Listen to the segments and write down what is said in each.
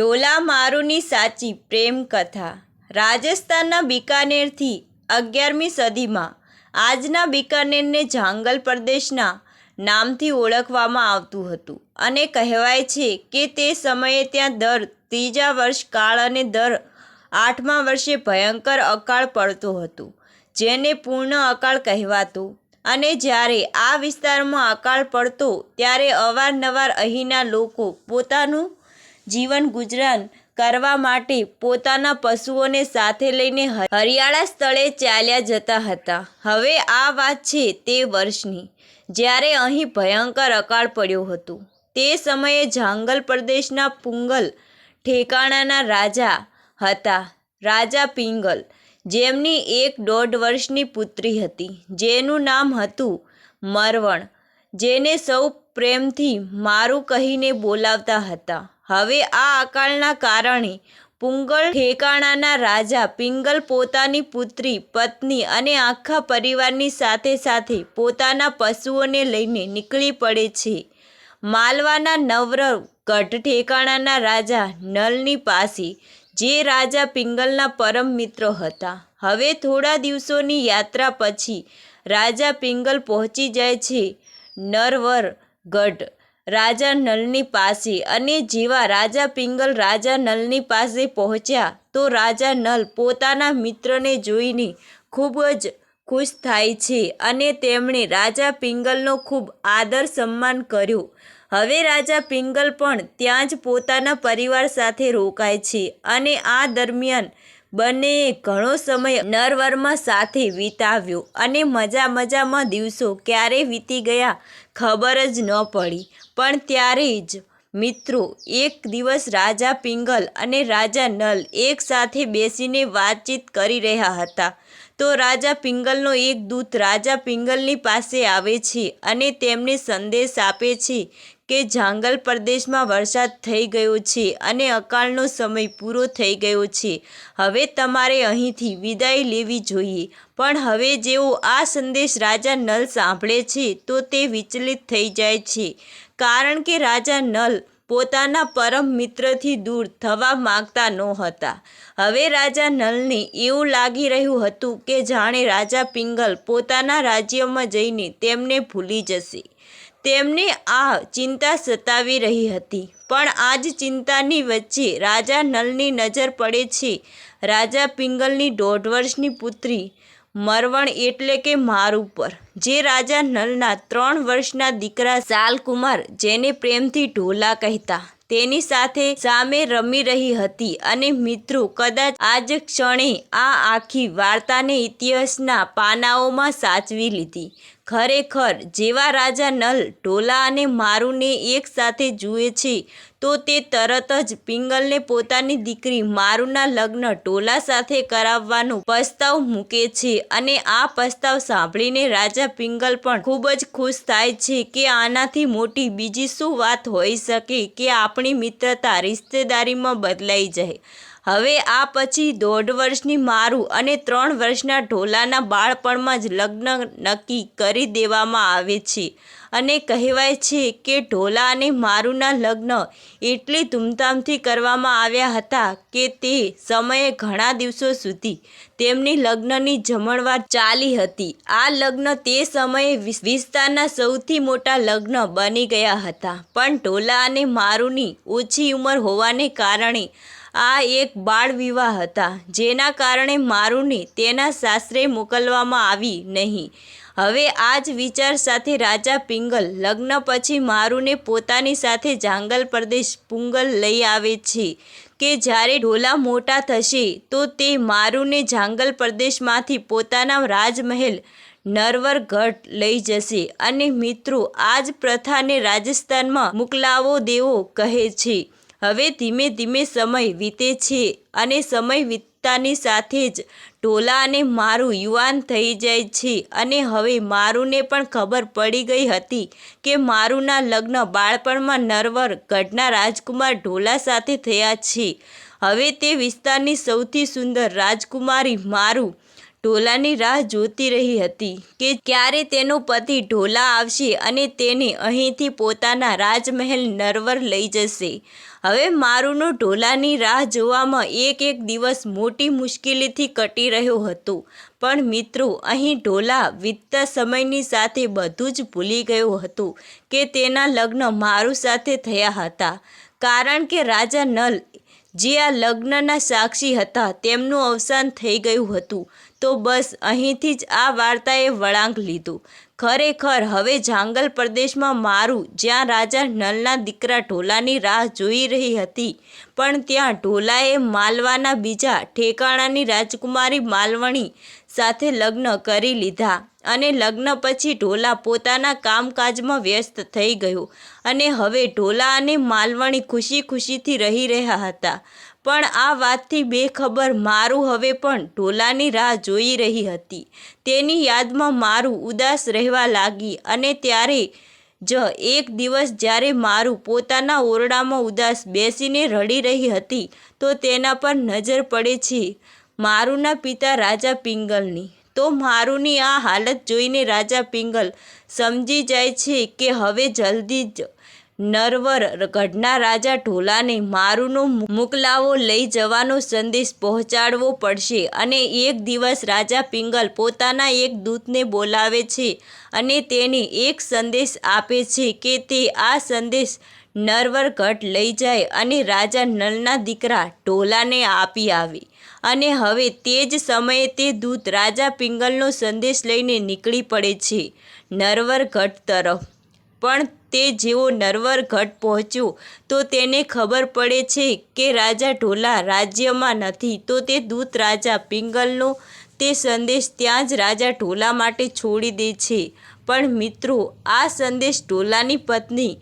ઢોલા મારુની સાચી પ્રેમ કથા. રાજસ્થાનના બિકાનેરથી અગિયારમી સદીમાં આજના બિકાનેરને જાંગલ પ્રદેશના નામથી ઓળખવામાં આવતું હતું અને કહેવાય છે કે તે સમયે ત્યાં દર ત્રીજા વર્ષ કાળ અને દર આઠમા વર્ષે ભયંકર અકાળ પડતો હતો, જેને પૂર્ણ અકાળ કહેવાતો. અને જ્યારે આ વિસ્તારમાં અકાળ પડતો, ત્યારે અવારનવાર અહીંના લોકો પોતાનું જીવન ગુજરાન કરવા માટે પોતાના પશુઓને સાથે લઈને હરિયાળા સ્થળે ચાલ્યા જતા હતા. હવે આ વાત છે તે વર્ષની, જ્યારે અહીં ભયંકર અકાળ પડ્યો હતો. તે સમયે જાંગલ પ્રદેશના પુંગલ ઠેકાણાના રાજા હતા, રાજા પિંગલ, જેમની એક દોઢ વર્ષની પુત્રી હતી, જેનું નામ હતું મરવણ, જેને સૌ પ્રેમથી મારું કહીને બોલાવતા હતા. હવે આ અકાળના કારણે પુંગળ ઠેકાણાના રાજા પિંગલ પોતાની પુત્રી, પત્ની અને આખા પરિવારની સાથે સાથે પોતાના પશુઓને લઈને નીકળી પડે છે. માલવાના નવર ગઢ ઠેકાણાના રાજા નલની પાસે, જે રાજા પિંગલના પરમ મિત્ર હતા. હવે થોડા દિવસોની યાત્રા પછી રાજા પિંગલ પહોંચી જાય છે નરવર ગઢ. રાજા નલની પાસે અને જેવા રાજા પિંગલ રાજા નલની પાસે પહોંચ્યા, તો રાજા નલ પોતાના મિત્રને જોઈને ખૂબ જ ખુશ થાય છે અને તેમણે રાજા પિંગલનો ખૂબ આદર સન્માન કર્યો. હવે રાજા પિંગલ પણ ત્યાં જ પોતાના પરિવાર સાથે રોકાય છે અને આ દરમિયાન બંનેએ ઘણો સમય નરવરમાં સાથે વિતાવ્યો અને મજા મજામાં દિવસો ક્યારે વીતી ગયા ખબર જ ન પડી. પણ ત્યારે જ મિત્રો એક દિવસ રાજા પિંગલ અને રાજા નલ એક સાથે બેસીને વાતચીત કરી રહ્યા હતા. તો રાજા પિંગલનો એક દૂત રાજા પિંગલની પાસે આવે છે અને તેમને સંદેશ આપે છે કે જાંગલ પ્રદેશમાં વરસાદ થઈ ગયો છે અને અકાળનો સમય પૂરો થઈ ગયો છે. હવે તમારે અહીંથી વિદાય લેવી જોઈએ. પણ હવે જેઓ આ સંદેશ રાજા નલ સાંભળે છે તો તે વિચલિત થઈ જાય છે. કારણ કે રાજા નલ પોતાના પરમ મિત્રથી દૂર થવા માગતા નહોતા. હવે રાજા નલને એવું લાગી રહ્યું હતું કે જાણે રાજા પિંગલ પોતાના રાજ્યમાં જઈને તેમને ભૂલી જશે. તેમને આ ચિંતા સતાવી રહી હતી. પણ આ જ ચિંતાની વચ્ચે રાજા નલની નજર પડે છે. રાજા પિંગલની દોઢ વર્ષની પુત્રી મરવણ એટલે કે મારું ઉપર. જે રાજા નલના ત્રણ વર્ષના દીકરા સાલકુમાર જેને પ્રેમથી ઢોલા કહેતા, તેની સાથે સામે રમી રહી હતી અને મિત્રો કદાચ આ જ ક્ષણે આ આખી વાર્તાને ઇતિહાસના પાનાઓમાં સાચવી લીધી. ખરેખર જેવા રાજા નલ ઢોલા અને મારુને એક સાથે જુએ છે તો તે તરત જ પિંગલને પોતાની દીકરી મારુના લગ્ન ઢોલા સાથે કરાવવાનો પ્રસ્તાવ મૂકે છે અને આ પ્રસ્તાવ સાંભળીને રાજા પિંગલ પણ ખૂબ જ ખુશ થાય છે કે આનાથી મોટી બીજી શું વાત હોઈ શકે કે આપણી મિત્રતા રિશ્તેદારીમાં બદલાઈ જાય. હવે આ પછી દોઢ વર્ષની મારું અને ત્રણ વર્ષના ઢોલાના બાળપણમાં જ લગ્ન નક્કી કરી દેવામાં આવે છે. અને કહેવાય છે કે ઢોલા અને મારુના લગ્ન એટલી ધૂમધામથી કરવામાં આવ્યા હતા કે તે સમયે ઘણા દિવસો સુધી તેમની લગ્નની જમણવાર ચાલી હતી. આ લગ્ન તે સમયે વિસ- વિસ્તારના સૌથી મોટા લગ્ન બની ગયા હતા. પણ ઢોલા અને મારુની ઓછી ઉંમર હોવાને કારણે આ એક બાળ વિવાહ હતા, જેના કારણે મારુને તેના સાસરે મોકલવામાં આવી નહીં. હવે આ જ વિચાર સાથે રાજા પિંગલ લગ્ન પછી મારુને પોતાની સાથે જાંગલ પ્રદેશ પુંગલ લઈ આવે છે કે જ્યારે ઢોલા મોટા થશે તો તે મારુને જાંગલ પ્રદેશમાંથી પોતાના રાજમહેલ નરવરગઢ લઈ જશે અને મિત્રો આ જ પ્રથાને રાજસ્થાનમાં મોકલાવો દેવો કહે છે. હવે ધીમે ધીમે સમય વીતે છે અને સમય વીતતાની સાથે જ ઢોલા અને મારું યુવાન થઈ જાય છે અને હવે મારુને પણ ખબર પડી ગઈ હતી કે મારુના લગ્ન બાળપણમાં નરવર ગઢના રાજકુમાર ઢોલા સાથે થયા છે. હવે તે વિસ્તારની સૌથી સુંદર રાજકુમારી મારું ઢોલાની રાહ જોતી રહી હતી કે ક્યારે તેનો પતિ ઢોલા આવશે અને તેને અહીંથી પોતાના રાજમહેલ નરવર લઈ જશે. હવે મારુનો ઢોલાની રાહ જોવામાં એક એક દિવસ મોટી મુશ્કેલીથી કટી રહ્યો હતો. પણ મિત્રો, અહીં ઢોલા વીતતા સમયની સાથે બધું જ ભૂલી ગયો હતો કે તેના લગ્ન મારુ સાથે થયા હતા. કારણ કે રાજા નલ, જે આ લગ્નના સાક્ષી હતા, તેમનું અવસાન થઈ ગયું હતું. તો બસ અહીંથી જ આ વાર્તાએ વળાંક લીધું. ખરેખર હવે જાંગલ પ્રદેશમાં મારું, જ્યાં રાજા નલના દીકરા ઢોલાની રાહ જોઈ રહી હતી, પણ ત્યાં ઢોલાએ માલવાના બીજા ઠેકાણાની રાજકુમારી માલવણી સાથે લગ્ન કરી લીધા અને લગ્ન પછી ઢોલા પોતાના કામકાજમાં વ્યસ્ત થઈ ગયો અને હવે ઢોલા અને માલવણી ખુશી ખુશીથી રહી રહ્યા હતા. પણ આ વાતથી બેખબર મારું હવે પણ ઢોલાની રાહ જોઈ રહી હતી. તેની યાદમાં મારું ઉદાસ રહેવા લાગી અને ત્યારે જ એક દિવસ જ્યારે મારું પોતાના ઓરડામાં ઉદાસ બેસીને રડી રહી હતી, તો તેના પર નજર પડે છે, મારુના પિતા રાજા પિંગલની. તો મારુની આ હાલત જોઈને રાજા પિંગલ સમજી જાય છે કે હવે જલ્દી જ નરવર ગઢના રાજા ઢોલાને મારુનો મોકલાવો લઈ જવાનો સંદેશ પહોંચાડવો પડશે અને એક દિવસ રાજા પિંગલ પોતાના એક દૂતને બોલાવે છે અને તેને એક સંદેશ આપે છે કે તે આ સંદેશ નરવર ગઢ લઈ જાય અને રાજા નલના દીકરા ઢોલાને આપી આવે. અને હવે તે જ સમયે તે દૂત રાજા પિંગલનો સંદેશ લઈને નીકળી પડે છે નરવર ગઢ તરફ. પણ તે જેવો નરવર ગઢ પહોંચ્યો, તો તેને ખબર પડે છે કે રાજા ઢોલા રાજ્યમાં નથી, તો તે દૂત રાજા પિંગલનો તે સંદેશ ત્યાં જ રાજા ઢોલા માટે છોડી દે છે. પણ મિત્રો, આ સંદેશ ઢોલાની પત્ની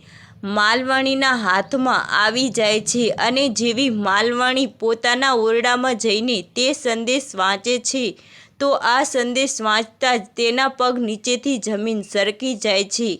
માલવણીના હાથમાં આવી જાય છે અને જેવી માલવણી પોતાના ઓરડામાં જઈને તે સંદેશ વાંચે છે, તો આ સંદેશ વાંચતા જ તેના પગ નીચેથી જમીન સરકી જાય છે.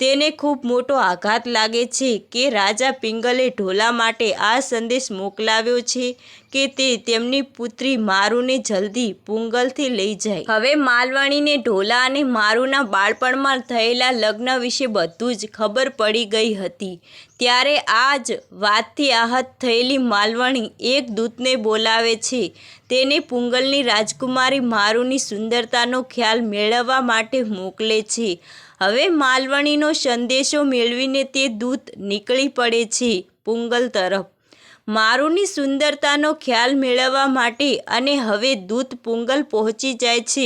તેને ખૂબ મોટો આઘાત લાગે છે કે રાજા પિંગલે ઢોલા માટે આ સંદેશ મોકલાવ્યો છે કે તે તેમની પુત્રી મારુને જલ્દી પુંગલથી લઈ જાય. હવે માલવણીને ઢોલા અને મારુના બાળપણમાં થયેલા લગ્ન વિશે બધું જ ખબર પડી ગઈ હતી. ત્યારે આ જ વાતથી આહત થયેલી માલવણી એક દૂતને બોલાવે છે. તેને પુંગલની રાજકુમારી મારુની સુંદરતાનો ખ્યાલ મેળવવા માટે મોકલે છે. હવે માલવણીનો સંદેશો મેળવીને તે દૂત નીકળી પડે છે પુંગલ તરફ. મારુની સુંદરતાનો ખ્યાલ મેળવવા માટે અને હવે દૂત પુંગલ પહોંચી જાય છે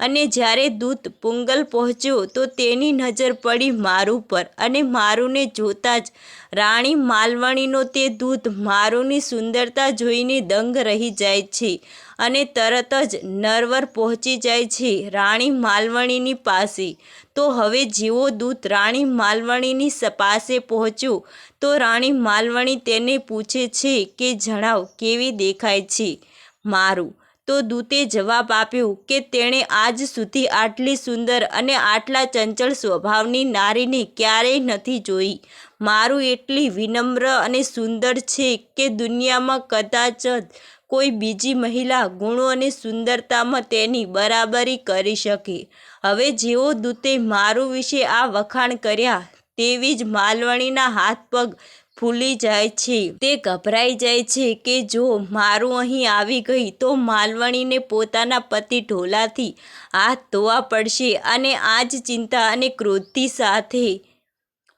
અને જ્યારે દૂત પુંગલ પહોંચ્યો તો તેની નજર પડી મારુ પર અને મારુને જોતાં જ રાણી માલવણીનો તે દૂત મારુની સુંદરતા જોઈને દંગ રહી જાય છે અને તરત જ નરવર પહોંચી જાય છે રાણી માલવણીની પાસે. તો હવે જેવો દૂત રાણી માલવણીની પાસે પહોંચ્યો. તો રાણી માલવણી તેને પૂછે છે કે જણાવ, કેવી દેખાય છે? મારું. તો દૂતે જવાબ આપ્યો કે તેણે આજ સુધી આટલી સુંદર અને આટલા ચંચળ સ્વભાવની નારીને ક્યારેય નથી જોઈ. મારું એટલી વિનમ્ર અને સુંદર છે કે દુનિયામાં કદાચ કોઈ બીજી મહિલા ગુણો અને સુંદરતામાં તેની બરાબરી કરી શકે. હવે જેવો દૂતે મારું વિશે આ વખાણ કર્યા, તેવી જ માલવણીના હાથ પગ ફૂલી જાય છે. તે ગભરાઈ જાય છે કે જો મારું અહીં આવી ગઈ તો માલવણીને પોતાના પતિ ઢોલાથી હાથ ધોવા પડશે અને આ જ ચિંતા અને ક્રોધથી સાથે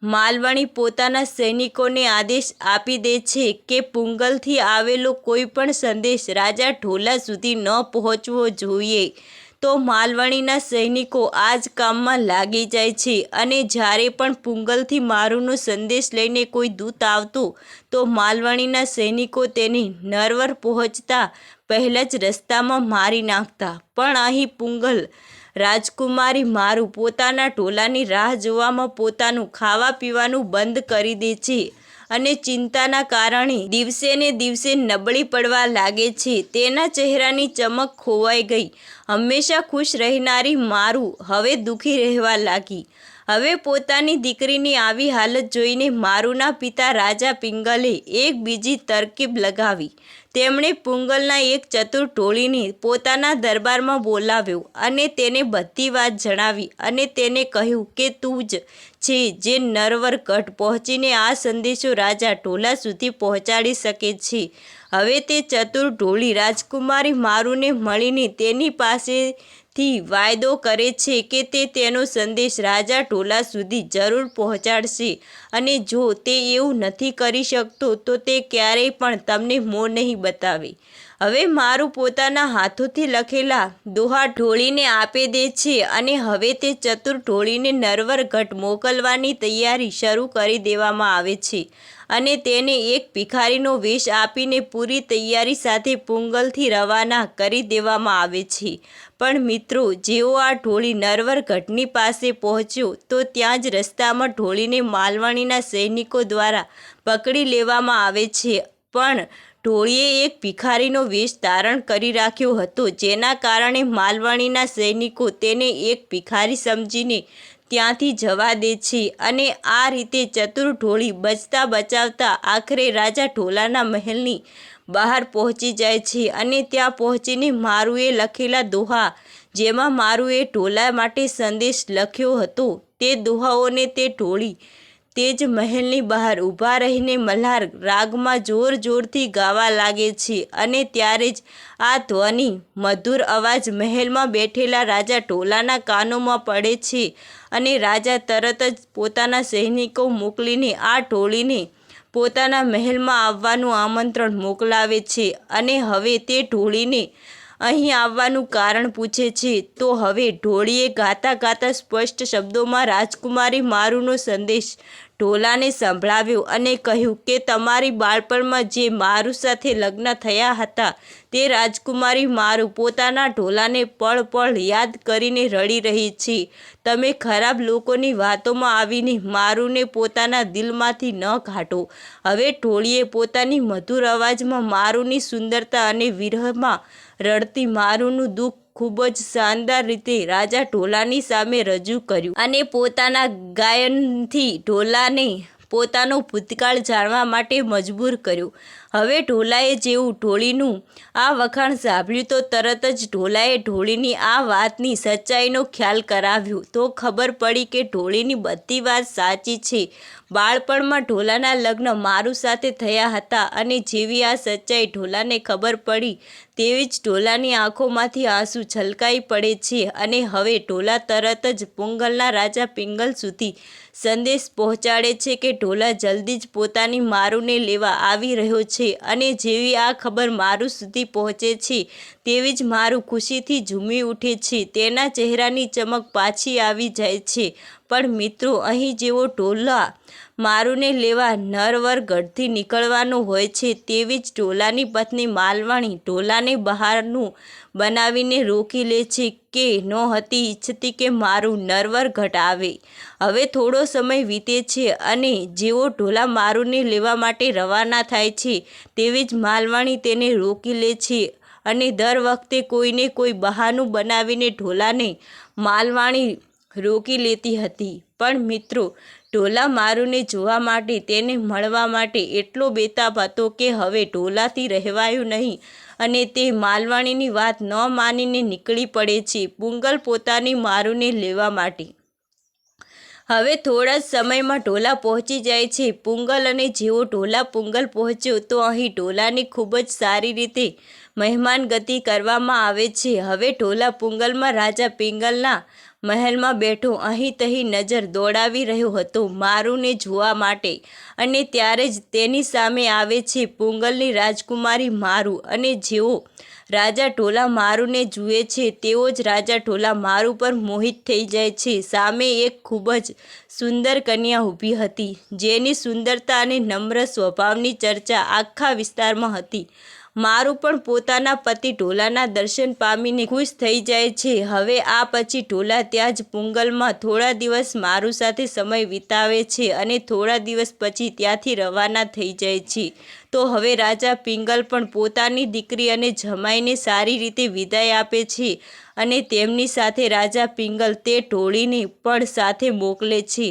માલવણી પોતાના સૈનિકોને આદેશ આપી દે છે કે પુંગલથી આવેલો કોઈ પણ સંદેશ રાજા ઢોલા સુધી ન પહોંચવો જોઈએ. તો માલવણીના સૈનિકો આ જ કામમાં લાગી જાય છે અને જ્યારે પણ પુંગલથી મારુનો સંદેશ લઈને કોઈ દૂત આવતો, તો માલવણીના સૈનિકો તેને નરવર પહોંચતા પહેલાં જ રસ્તામાં મારી નાખતા. પણ અહીં પુંગલ રાજકુમારી મારું પોતાના ઢોલાની રાહ જોવામાં પોતાનું ખાવા પીવાનું બંધ કરી દે છે અને ચિંતાના કારણે દિવસે ને દિવસે નબળી પડવા લાગે છે. તેના ચહેરાની ચમક ખોવાઈ ગઈ. હંમેશા ખુશ રહેનારી મારું હવે દુઃખી રહેવા લાગી. હવે પોતાની દીકરીની આવી હાલત જોઈને મારુના પિતા રાજા પિંગલે એક બીજી તરકીબ લગાવી. તેમણે પુંગલના એક ચતુર ટોળીને પોતાના દરબારમાં બોલાવ્યો અને તેને બધી વાત જણાવી અને તેને કહ્યું કે તું જ છે જે નરવર ગઢ પહોંચીને આ સંદેશો રાજા ઢોલા સુધી પહોંચાડી શકે છે. હવે તે ચતુર ઢોળી રાજકુમારી મારુને મળીને તેની પાસેથી વાયદો કરે છે કે તે તેનો સંદેશ રાજા ઢોલા સુધી જરૂર પહોંચાડશે. અને જો તે એવું નથી કરી શકતો, તો તે ક્યારેય પણ તમને મોં નહીં બતાવે. હવે મારું પોતાના હાથોથી લખેલા દોહા ઢોળીને આપી દે છે અને હવે તે ચતુર ઢોળીને નરવર ઘટ મોકલવાની તૈયારી શરૂ કરી દેવામાં આવે છે. અને તેને એક ભિખારીનો વેશ આપીને પૂરી તૈયારી સાથે પુંગલથી રવાના કરી દેવામાં આવે છે. પણ મિત્રો જેઓ આ ઢોળી નરવર ઘટની પાસે પહોંચ્યો, તો ત્યાં જ રસ્તામાં ઢોળીને માલવણીના સૈનિકો દ્વારા પકડી લેવામાં આવે છે. પણ ઢોળીએ એક ભિખારીનો વેશ ધારણ કરી રાખ્યો હતો, જેના કારણે માલવણીના સૈનિકો તેને એક ભિખારી સમજીને ત્યાંથી જવા દે છે અને આ રીતે ચતુર ઢોળી બચતા બચાવતા આખરે રાજા ઢોલાના મહેલની બહાર પહોંચી જાય છે અને ત્યાં પહોંચીને મારુએ લખેલા દોહા, જેમાં મારુએ ઢોલા માટે સંદેશ લખ્યો હતો. તે દોહાઓને તે ઢોળી તે જ મહેલની બહાર ઊભા રહીને મલ્હાર રાગમાં જોર જોરથી ગાવા લાગે છે અને ત્યારે જ આ ધ્વનિ મધુર અવાજ મહેલમાં બેઠેલા રાજા ઢોલાના કાનોમાં પડે છે અને રાજા તરત જ પોતાના સૈનિકો મોકલીને આ ઢોળીને પોતાના મહેલમાં આવવાનું આમંત્રણ મોકલાવે છે અને હવે તે ઢોળીને અહીં આવવાનું કારણ પૂછે છે. તો હવે ઢોળીએ ગાતા ગાતા સ્પષ્ટ શબ્દોમાં રાજકુમારી મારુનો સંદેશ ઢોલાને સંભળાવ્યો અને કહ્યું કે તમારી બાળપણમાં જે મારું સાથે લગ્ન થયા હતા તે રાજકુમારી મારું પોતાના ઢોલાને પળ પળ યાદ કરીને રડી રહી છે. તમે ખરાબ લોકોની વાતોમાં આવીને મારુંને પોતાના દિલમાંથી ન કાઢો. હવે ઢોળીએ પોતાની મધુર અવાજમાં મારુંની સુંદરતા અને વિરહમાં રડતી મારુનું દુઃખ ખૂબ જ શાનદાર રીતે રાજા ઢોલાની સામે રજૂ કર્યું અને પોતાના ગાયનથી ઢોલાને પોતાનો ભૂતકાળ જાણવા માટે મજબૂર કર્યો. હવે ઢોલાએ જેવું ઢોળીનું આ વખાણ સાંભળ્યું તો તરત જ ઢોલાએ ઢોળીની આ વાતની સચ્ચાઈનો ખ્યાલ કરાવ્યો. તો ખબર પડી કે ઢોળીની બધી વાત સાચી છે. બાળપણમાં ઢોલાના લગ્ન મારું સાથે થયા હતા અને જેવી આ સચ્ચાઈ ઢોલાને ખબર પડી તેવી જ ઢોલાની આંખોમાંથી આંસુ છલકાઈ પડે છે અને હવે ઢોલા તરત જ પોંગલના રાજા પિંગલ સુધી સંદેશ પહોંચાડે છે કે ઢોલા જલ્દી જ પોતાની મારુને લેવા આવી રહ્યો છે. અને જેવી આ ખબર મારું સુધી પહોંચે છે, તેવી જ મારું ખુશીથી ઝૂમી ઉઠે છે. તેના ચહેરાની ચમક પાછી આવી જાય છે. પણ મિત્રો, અહીં જેવો ઢોલા મારુને લેવા નરવર ગઢથી નીકળવાનો હોય છે, તેવી જ ઢોલાની પત્ની માલવાણી ઢોલાને બહારનું બનાવીને રોકી લે છે કે નહોતી ઈચ્છતી કે મારું નરવર ઘટ આવે. હવે થોડો સમય વીતે છે અને જેવો ઢોલા મારુને લેવા માટે રવાના થાય છે, તેવી જ માલવાણી તેને રોકી લે છે અને દર વખતે કોઈને કોઈ બહાનું બનાવીને ઢોલાને માલવાણી રોકી લેતી હતી. પણ મિત્રો ઢોલા મારુને જોવા માટે, તેને મળવા માટે એટલો બેતાબ હતો કે હવે ઢોલાથી રહેવાયું નહીં અને તે માલવાણીની વાત ન માનીને નીકળી પડે છે પુંગલ પોતાની મારુને લેવા માટે. હવે થોડા જ સમયમાં ઢોલા પહોંચી જાય છે. પુંગલ અને જેવો ઢોલા પુંગલ પહોંચ્યો, તો અહીં ઢોલાની ખૂબ જ સારી રીતે મહેમાન ગતિ કરવામાં આવે છે. હવે ઢોલા પુંગલમાં રાજા પિંગલના મહેલમાં બેઠો અહીં તહીં નજર દોડાવી રહ્યો હતો મારુને જોવા માટે. અને ત્યારે જ તેની સામે આવે છે પોંગલની રાજકુમારી મારુ અને જેઓ રાજા ઢોલા મારુને જુએ છે તેઓ જ રાજા ઢોલા મારુ પર મોહિત થઈ જાય છે. સામે એક ખૂબ જ સુંદર કન્યા ઊભી હતી જેની સુંદરતા અને નમ્ર સ્વભાવની ચર્ચા આખા વિસ્તારમાં હતી. મારું પણ પોતાના પતિ ઢોલાના દર્શન પામીને ખુશ થઈ જાય છે. હવે આ પછી ઢોલા ત્યાં જ પુંગલમાં થોડા દિવસ મારું સાથે સમય વિતાવે છે અને થોડા દિવસ પછી ત્યાંથી રવાના થઈ જાય છે. તો હવે રાજા પિંગલ પણ પોતાની દીકરી અને જમાઈને સારી રીતે વિદાય આપે છે અને તેમની સાથે રાજા પિંગલ તે ઢોળીને પણ સાથે મોકલે છે.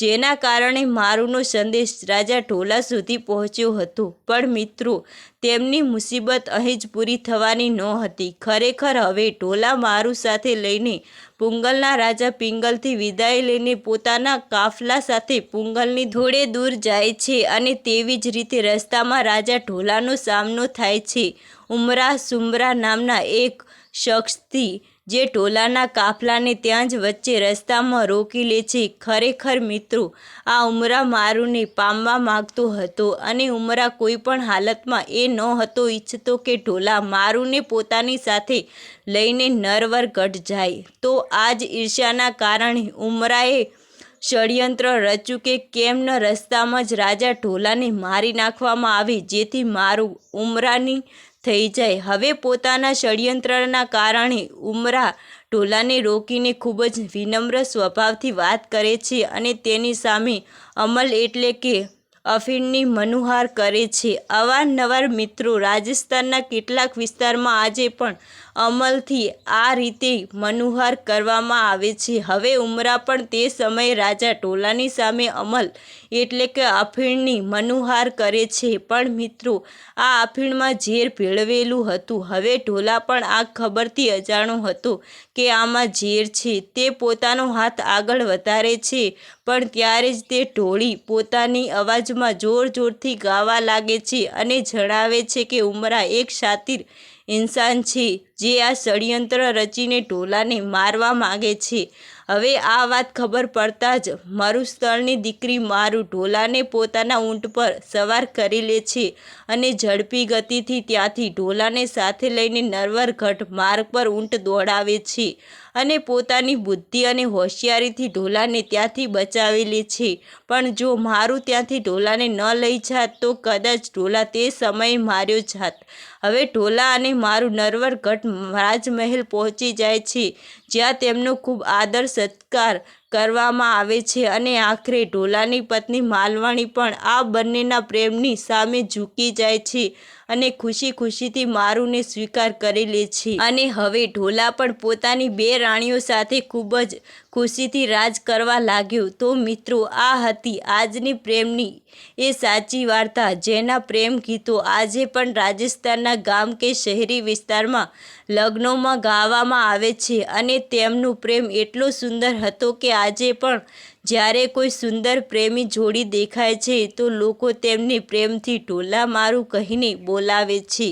જેના કારણે મારુનો સંદેશ રાજા ઢોલા સુધી પહોંચ્યો હતો. પણ મિત્રો, તેમની મુસીબત અહીં જ પૂરી થવાની નહોતી ખરેખર હવે ઢોલા મારુ સાથે લઈને પુંગલના રાજા પિંગલથી વિદાય લઈને પોતાના કાફલા સાથે પુંગલની થોડે દૂર જાય છે અને તેવી જ રીતે રસ્તામાં રાજા ઢોલાનો સામનો થાય છે. ઉમરા સુમરા નામના એક શખ્સથી જે ઢોલાના કાફલાને ત્યાં જ વચ્ચે રસ્તામાં રોકી લે છે. ખરેખર મિત્રો, આ ઉમરા મારુને પામવા માગતો હતો અને ઉમરા કોઈ પણ હાલતમાં એ નહોતો ઈચ્છતો કે ઢોલા મારુને પોતાની સાથે લઈને નરવર ગઢ જાય. તો આ જ ઈર્ષ્યાના કારણે ઉમરાએ ષડયંત્ર રચ્યું કે કેમ ન રસ્તામાં જ રાજા ઢોલાને મારી નાખવામાં આવે, જેથી મારું ઉમરાની થઈ જાય. હવે પોતાના ષડયંત્રના કારણે ઉમરા ઢોલાને રોકીને ખૂબ જ વિનમ્ર સ્વભાવથી વાત કરે છે અને તેની સામે અમલ એટલે કે અફીણની મનુહાર કરે છે. અવારનવાર મિત્રો, રાજસ્થાનના કેટલાક વિસ્તારમાં આજે પણ અમલથી આ રીતે મનુહાર કરવામાં આવે છે. હવે ઉમરા પણ તે સમયે રાજા ઢોલાની સામે અમલ એટલે કે અફીણની મનુહાર કરે છે. પણ મિત્રો, આ અફીણમાં ઝેર ભેળવેલું હતું. હવે ઢોલા પણ આ ખબરથી અજાણો હતો કે આમાં ઝેર છે. તે પોતાનો હાથ આગળ વધારે છે, પણ ત્યારે જ તે ઢોળી પોતાની અવાજમાં જોર જોરથી ગાવા લાગે છે અને જણાવે છે કે ઉમરા એક શાતિર ઇન્સાન છે, જે આ ષડયંત્ર રચીને ઢોલાને મારવા માગે છે. હવે આ વાત ખબર પડતા જ મારું સ્થળની દીકરી મારું ઢોલાને પોતાના ઊંટ પર સવાર કરી લે છે અને ઝડપી ગતિથી ત્યાંથી ઢોલાને સાથે લઈને નરવરગઢ માર્ગ પર ઊંટ દોડાવે છે. અને પોતાની બુદ્ધિ અને હોશિયારીથી ઢોલાને ત્યાંથી બચાવી લે છે. પણ જો મારું ત્યાંથી ઢોલાને ન લઈ જાત, તો કદાચ ઢોલા તે સમયે માર્યો જાત. હવે ઢોલા અને મારું નરવરગઢ રાજમહેલ પહોંચી જાય છે, જ્યાં તેમનો ખૂબ આદર સત્કાર કરવામાં આવે છે અને આખરે ઢોલાની પત્ની માલવાણી પણ આ બંનેના પ્રેમની સામે ઝૂકી જાય છે અને ખુશી ખુશીથી મારુને સ્વીકાર કરી લે છે. અને હવે ઢોલા પણ પોતાની બે રાણીઓ સાથે ખૂબ જ ખુશીથી રાજ કરવા લાગ્યો. તો મિત્રો, આ હતી આજની પ્રેમની એ સાચી વાર્તા, જેના પ્રેમ ગીતો આજે પણ રાજસ્થાનના ગામ કે શહેરી વિસ્તારમાં લગ્નોમાં ગાવામાં આવે છે અને તેમનું પ્રેમ એટલો સુંદર હતો કે આજે પણ જ્યારે કોઈ સુંદર પ્રેમી જોડી દેખાય છે, તો લોકો તેમને પ્રેમથી ઢોલા મારું કહીને બોલાવે છે.